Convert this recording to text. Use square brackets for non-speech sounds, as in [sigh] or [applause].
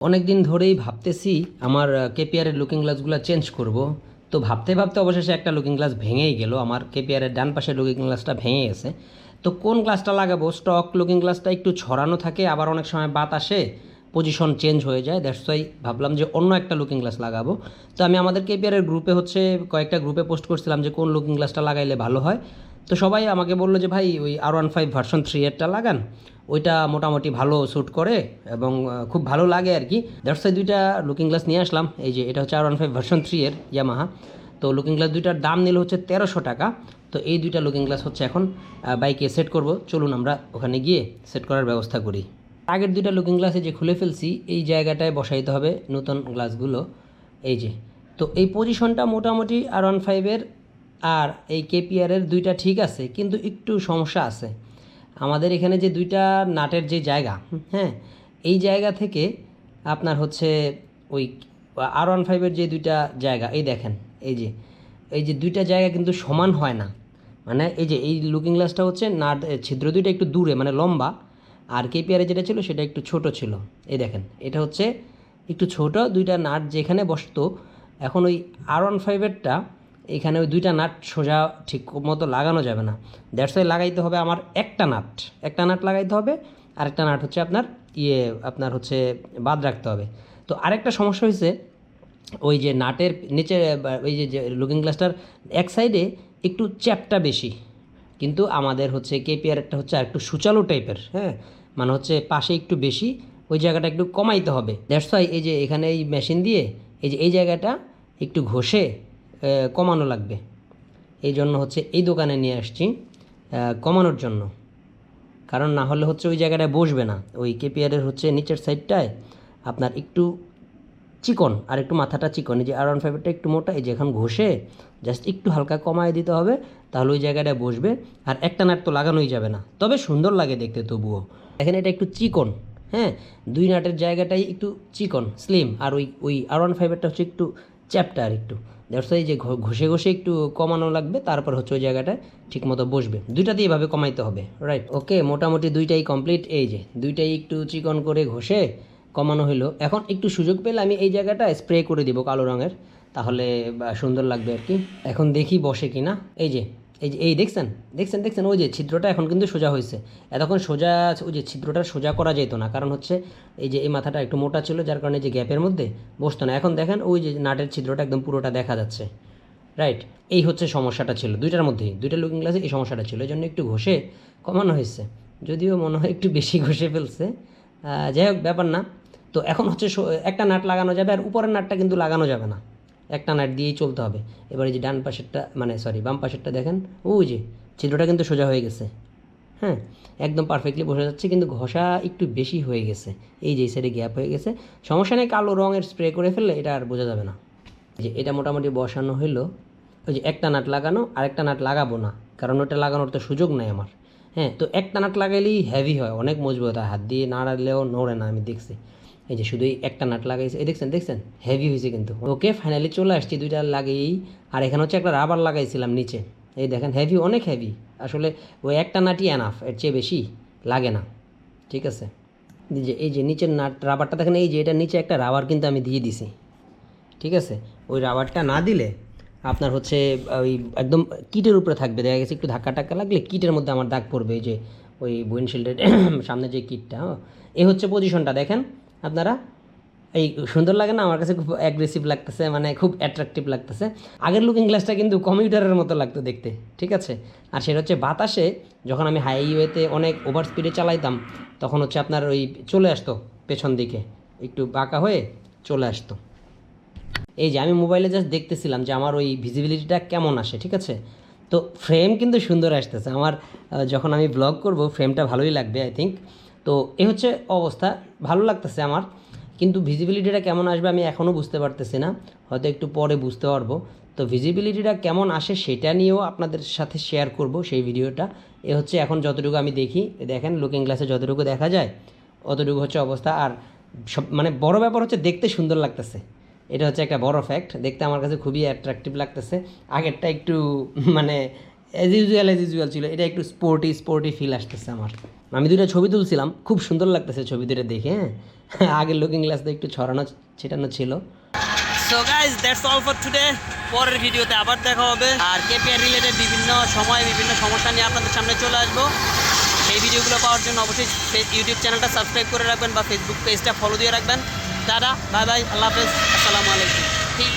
অনেক দিন ধরেই ভাবতেছি আমার কেপিআরের লুকিং গ্লাসগুলো চেঞ্জ করব। তো ভাবতে ভাবতে অবশেষে একটা লুকিং গ্লাস ভেঙেই গেল। আমার কেপিআরের ডান পাশে লুকিং গ্লাসটা ভেঙে গেছে। তো কোন গ্লাসটা লাগাবো? স্টক লুকিং গ্লাসটা একটু ছড়ানো থাকে, আবার অনেক সময় বাতাসে পজিশন চেঞ্জ হয়ে যায় দ্যাটস ওয়াই ভাবলাম যে অন্য একটা লুকিং গ্লাস লাগাবো। তো আমি আমাদের কেপিআরের গ্রুপে হচ্ছে কয়েকটা গ্রুপে পোস্ট করছিলাম যে কোন লুকিং গ্লাসটা লাগাইলে ভালো হয়। তো সবাই আমাকে বলল যে, ভাই, ওই R one five version three এরটা লাগান। ওইটা মোটামুটি ভালো শ্যুট করে এবং খুব ভালো লাগে আর কি। দ্যাটস ওয়াই দুইটা লুকিং গ্লাস নিয়ে আসলাম। এই যে এটা হচ্ছে R one five version three এর ইয়ামাহা তো লুকিং গ্লাস দুইটার দাম নিল হচ্ছে তেরোশো টাকা। তো এই দুইটা লুকিং গ্লাস হচ্ছে এখন বাইকে সেট করব। চলুন আমরা ওখানে গিয়ে সেট করার ব্যবস্থা করি। আগের দুইটা লুকিং গ্লাসে যে খুলে ফেলছি, এই জায়গাটায় বসাইতে হবে নতুন গ্লাসগুলো এই যে, তো এই পজিশনটা মোটামুটি আর ওয়ান ফাইভের আর এই কেপিআরের দুইটা ঠিক আছে, কিন্তু একটু সমস্যা আছে। আমাদের এখানে যে দুইটা নাটের যে জায়গা হ্যাঁ এই জায়গা থেকে আপনার হচ্ছে ওই আর ওয়ান ফাইভের যে দুইটা জায়গা, এই দেখেন, এই যে এই যে দুইটা জায়গা কিন্তু সমান হয় না। মানে এই যে, এই লুকিং গ্লাসটা হচ্ছে নাট, ছিদ্র দুইটা একটু দূরে মানে লম্বা আর কেপিআরে যেটা ছিল, সেটা একটু ছোট ছিল। এই দেখেন, এটা হচ্ছে একটু ছোট, দুইটা নাট যেখানে বসতো। এখন ওই আর ওয়ান ফাইভেরটা এখানে ওই দুইটা নাট সোজা ঠিক মতো লাগানো যাবে না। দ্যাটস ওয়াই লাগাইতে হবে আমার একটা নাট। একটা নাট লাগাইতে হবে, আরেকটা নাট হচ্ছে আপনার ইয়ে আপনার হচ্ছে বাদ রাখতে হবে। তো আরেকটা সমস্যা হয়েছে ওই যে নাটের নিচে ওই যে লুকিং গ্লাসটার এক সাইডে একটু চ্যাপটা বেশি। কিন্তু আমাদের হচ্ছে কেপিআর একটা হচ্ছে একটু সুচালো টাইপের হ্যাঁ? মানে হচ্ছে পাশে একটু বেশি, ওই জায়গাটা একটু কমাইতে হবে। দ্যাটস এই যে এখানে এই মেশিন দিয়ে এই যে এই জায়গাটা একটু ঘষে কমানো লাগবে। এই জন্য হচ্ছে এই দোকানে নিয়ে আসছি কমানোর জন্য। কারণ না হলে হচ্ছে ওই জায়গাটায় বসবে না। ওই কেপিআরের হচ্ছে নিচের সাইডটায় আপনার একটু চিকন, আর একটু মাথাটা চিকন। এই যে আর ওয়ান ফাইভেরটা একটু মোটা, এই যে এখন ঘষে জাস্ট একটু হালকা কমায় দিতে হবে, তাহলে ওই জায়গাটায় বসবে। আর একটা নাট তো লাগানোই যাবে না, তবে সুন্দর লাগে দেখতে তবুও। এখানে এটা একটু চিকন হ্যাঁ? দুই নাটের জায়গাটাই একটু চিকন স্লিম আর ওই ওই আর ওয়ান ফাইভেরটা হচ্ছে একটু চ্যাপটা আর একটু। দ্যাটস এই যে ঘষে ঘষে একটু কমানো লাগবে, তারপর হচ্ছে ওই জায়গাটায় ঠিক মতো বসবে। দুইটাতেই এভাবে কমাইতে হবে রাইট ওকে মোটামুটি দুইটাই কমপ্লিট এই যে দুইটাই একটু চিকন করে ঘষে কমানো হলো এখন একটু সুযোগ পেলে আমি এই জায়গাটা স্প্রে করে দিব কালো রঙের, তাহলে সুন্দর লাগবে আর কি। এখন দেখি বসে কি না এই যে এই যে, এই দেখছেন? দেখছেন দেখছেন? ওই যে, ছিদ্রটা এখন কিন্তু সোজা হয়েছে। এতক্ষণ সোজা, ওই যে, ছিদ্রটা সোজা করা যেত না। কারণ হচ্ছে, এই যে, এই মাথাটা একটু মোটা ছিল, যার কারণে যে, গ্যাপের মধ্যে বসতো না। এখন দেখেন, ওই যে, নাটের ছিদ্রটা একদম পুরোটা দেখা যাচ্ছে। রাইট এই হচ্ছে সমস্যাটা ছিল দুইটার মধ্যেই। দুইটা লুকিং গ্লাসে এই সমস্যাটা ছিল। এই জন্য একটু ঘষে কমানো হয়েছে। যদিও মনে হয় একটু বেশি ঘষে ফেলছে। যাই হোক, ব্যাপার না। তো এখন হচ্ছে একটা নাট লাগানো যাবে আর উপরের নাটটা কিন্তু লাগানো যাবে না। একটা নাট দিয়েই চলতে হবে। এবারে যে ডান পাশেরটা মানে সরি বাম পাশেরটা দেখেন। ও যে, ছিদ্রটা কিন্তু সোজা হয়ে গেছে। হ্যাঁ একদম পারফেক্টলি বসে যাচ্ছে, কিন্তু ঘষা একটু বেশি হয়ে গেছে। এই যে সাইডে গ্যাপ হয়ে গেছে। সমস্যা নেই, কালো রঙের স্প্রে করে ফেললে এটা আর বোঝা যাবে না। যে এটা মোটামুটি বসানো হলো ওই যে একটা নাট লাগানো আর একটা নাট লাগাবো না। কারণ ওটা লাগানোর তো সুযোগ নাই আমার। হ্যাঁ তো একটা নাট লাগাইলেই হেভি হয়, অনেক মজবুত হয়। হাত দিয়ে নাড়ালেও নড়ে না, আমি দেখছি। এই যে শুধু একটা নাট লাগাইছে। এই দেখছেন দেখছেন? হেভি হয়েছে কিন্তু। ওকে ফাইনালি চলে আসছি দুইটা লাগিয়েই। আর এখানে হচ্ছে একটা রাবার লাগাইছিলাম নিচে। এই দেখেন হেভি অনেক হেভি আসলে ওই একটা নাটই এনাফ এর চেয়ে বেশি লাগে না। ঠিক আছে? যে, এই যে নিচের নাট রাবারটা দেখেন, এই যে এটা নিচে একটা রাবার কিন্তু আমি দিয়ে দিছি। ঠিক আছে? ওই রাবারটা না দিলে আপনার হচ্ছে, ওই একদম কিটের উপরে থাকবে। দেখা গেছে একটু ধাক্কা টাক্কা লাগলে কিটের মধ্যে আমার দাগ পড়বে। এই যে ওই উইন্ডশিল্ডের [clears throat] সামনে যে কিটটা হ্যাঁ? এই হচ্ছে পজিশনটা দেখেন? আপনারা? এই সুন্দর লাগে না? আমার কাছে খুব অ্যাগ্রেসিভ লাগতেছে মানে খুব অ্যাট্রাকটিভ লাগতেছে। আগের লুকিং গ্লাসটা কিন্তু কম্পিউটারের মতো লাগতো দেখতে, ঠিক আছে? আর সেটা হচ্ছে বাতাসে যখন আমি হাইওয়েতে অনেক ওভার স্পিডে চালাইতাম, তখন হচ্ছে আপনার ওই চলে আসতো পেছন দিকে, একটু বাঁকা হয়ে চলে আসতো। এই যে আমি মোবাইলে জাস্ট দেখতেছিলাম যে আমার ওই ভিজিবিলিটিটা কেমন আসে, ঠিক আছে? তো ফ্রেম কিন্তু সুন্দর আসতেছে। আমার যখন আমি ব্লগ করব ফ্রেমটা ভালোই লাগবে আই থিঙ্ক তো এ হচ্ছে অবস্থা। ভালো লাগতেছে আমার। কিন্তু ভিজিবিলিটিটা কেমন আসবে আমি এখনও বুঝতে পারতেছি না। হয়তো একটু পরে বুঝতে পারব। তো ভিজিবিলিটিটা কেমন আসে সেটা নিয়েও আপনাদের সাথে শেয়ার করব সেই ভিডিওটা। এ হচ্ছে এখন যতটুকু আমি দেখি। দেখেন লুকিং গ্লাসে যতটুকু দেখা যায়, অতটুকু হচ্ছে অবস্থা। আর সব মানে বড় ব্যাপার হচ্ছে দেখতে সুন্দর লাগতেছে। এটা হচ্ছে একটা বড় ফ্যাক্ট দেখতে আমার কাছে খুবই অ্যাট্রাকটিভ লাগতেছে। আগেরটা একটু মানে অ্যাজ ইউজুয়াল অ্যাজ ইউজুয়াল ছিল। এটা একটু স্পোর্টি স্পোর্টি ফিল আসতেছে আমার। আমি দুইটা ছবি তুলছিলাম। খুব সুন্দর লাগতেছে ছবি দুটো দেখে হ্যাঁ? আগের লুকিং গ্লাস একটু ছড়ানো, ছিটানো ছিল। So guys that's all for today পরের ভিডিওতে আবার দেখা হবে। আর কেপিআর রিলেটেড বিভিন্ন সময়, বিভিন্ন সমস্যা নিয়ে আপনাদের সামনে চলে আসব। এই ভিডিওগুলো পাওয়ার জন্য অবশ্যই ইউটিউব চ্যানেলটা সাবস্ক্রাইব করে রাখবেন বা ফেসবুক পেজটা ফলো দিয়ে রাখবেন। দাদা বাই বাই আল্লাহ হাফেজ, আসসালামু আলাইকুম। ঠিক